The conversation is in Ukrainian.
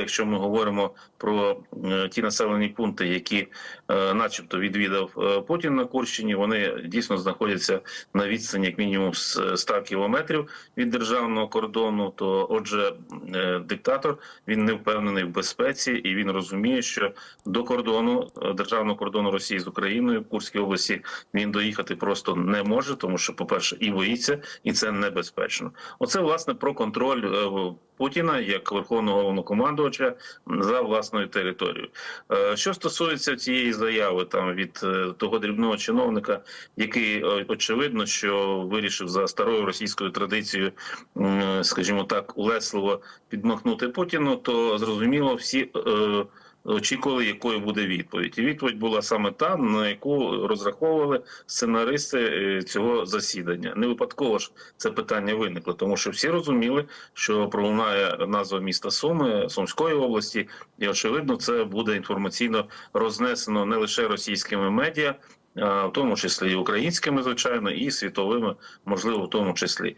Якщо ми говоримо про е, ті населені пункти, які, е, начебто, відвідав е, Путін на Курщині, вони дійсно знаходяться на відстані як мінімум з 100 кілометрів від державного кордону. То, отже, диктатор він не впевнений в безпеці, і він розуміє, що до кордону державного кордону Росії з Україною в Курській області він доїхати просто не може, тому що, по перше, і боїться, і це небезпечно. Оце власне про контроль Путіна як верховного головнокомандувача за власною територією. Е, Що стосується цієї заяви, там від е, того дрібного чиновника, який е, очевидно, що вирішив за старою російською традицією, скажімо так, улесливо підмахнути Путіну, то зрозуміло, всі. Очікували, якою буде відповідь, і відповідь була саме та, на яку розраховували сценаристи е, цього засідання. Не випадково ж це питання виникло, тому що всі розуміли, що пролунає назва міста Суми Сумської області, і очевидно, це буде інформаційно рознесено не лише російськими медіа, в тому числі і українськими, звичайно, і світовими, можливо, в тому числі.